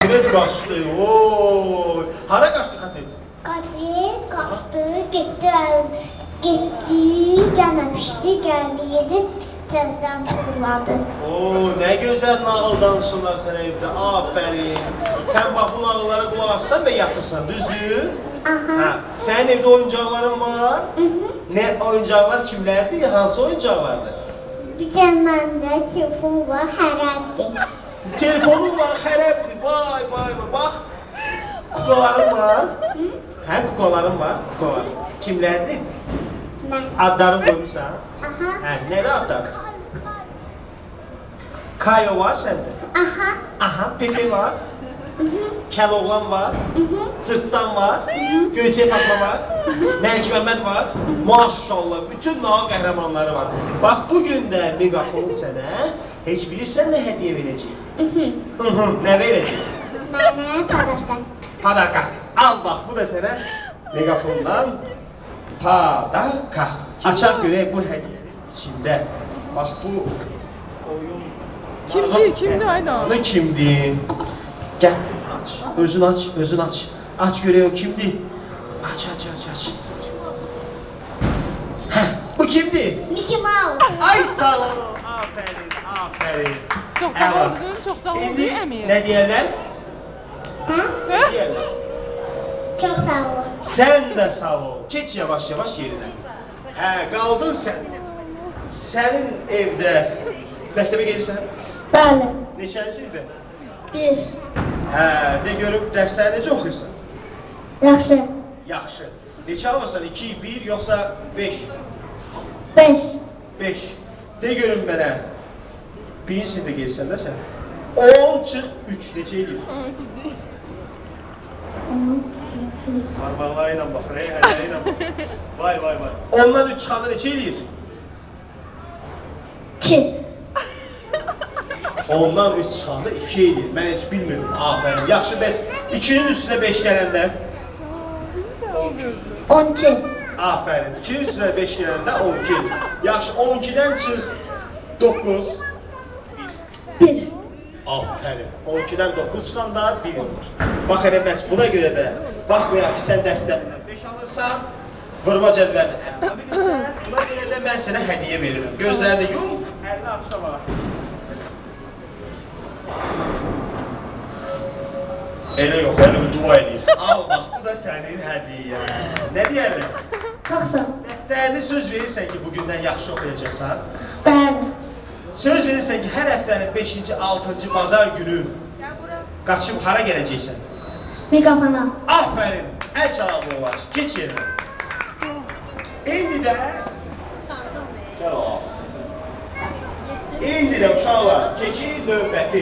Katet kaçtı. Oo. Hara kaçtı katet? Kadir kaçtı, gitti, gitti, gene pişti, geldi, yedi, tezden fırladı. Oo, ne güzel nağıl danışırlar sen evde. Aferin. Sen bak bu nağıllara kulak assan ve yatırsan, düzdür? Aha. Ha, senin evde oyuncakların var. Hı hı. Ne oyuncaklar kimlerdi? Hansı oyuncaklardı? Bir de bende telefon var, herhalde. Telefonun var, xərəbdir. Vay vay vay. Bax. Kuklaların var. Hı? Hə, kuklaların var. Kuklalar. Kimlərdir? Ben. Adlarını qoymusan? Aha. Hə, nədir adlar? Kayo var səndə. Aha. Aha, Pepe var. Hı. Kəloğlan var. Cırtdan var. Göyçək Fatma var. Məlik Məmməd var. Maşallah, bütün nağıl qəhrəmanları var. Bax, bu gün də megafon sənə heç bilirsən nə hədiyyə verəcək? Hı nə verəcək? Bana parasın. Padarka. Al bak bu da sana megafondan padarka. Açar göre bu hediyenin içinde. Bak bu oyun... Kimdi, kimdi, al. Adı kimdi? Gel aç. Özün aç, özün aç. Aç göre o kimdi? Aç aç aç aç. Heh, bu kimdi? Mickey Mouse. Ay aferin. Çok Evet. oldun, çok oldun, Şimdi Emir. Ne diyorlar? Ha? Ne diyorlar? Çok sağ ol. Sen de sağ ol. Geç yavaş yavaş yerine. He kaldın sen. Senin evde məktəbə gelirsən? Böyle. Neçənci sinifdə? Bir. Hə, de görüb dərsləri necə oxuyursan? Yaxşı. Yaxşı. Neçə alırsan? 2, 1 yoxsa 5? Beş. 5. De görüm mənə. Birinci sinifdə gelirsən də sən. 10 çıx 3 neçə edir? Barmaqları ilə baxır, ey əlləri ilə. Vay vay vay. Ondan 3 çıxanda neçə edir? İki. Ondan 3 çıxanda 2 edir. Mən heç bilmirdim. Afərin. Yaxşı bəs 2-nin üstünə 5 gələndə? On iki. Afərin. 2-nin üstünə 5 gələndə 12 edir. Yaxşı 12-dən çıx 9. Bir. Afərin. 12-dən 9 çıxanda 1 olur. Bax elə bəs buna görə də baxmayaq ki, sən dərslərindən 5 alırsan, vurma cədvəlinə əlini bilirsən. Buna görə də mən sənə hədiyyə verirəm. Gözlərini yum, əlini da bax. Elə yox, elə dua edir. Al bax, bu da sənin hədiyyən. Nə deyərlər? Çok sağ ol. Dərslərini söz verirsən ki, bugündən yaxşı oxuyacaqsan. Bəli. Söz verirsən ki, hər həftənin 5-ci, 6-cı bazar günü qaçıb hara gələcəksən? Mikrofona. Aferin, əl cavabı olar. Geç yerinə. İndi də Gəl o. İndi də uşaqlar, keçin növbəti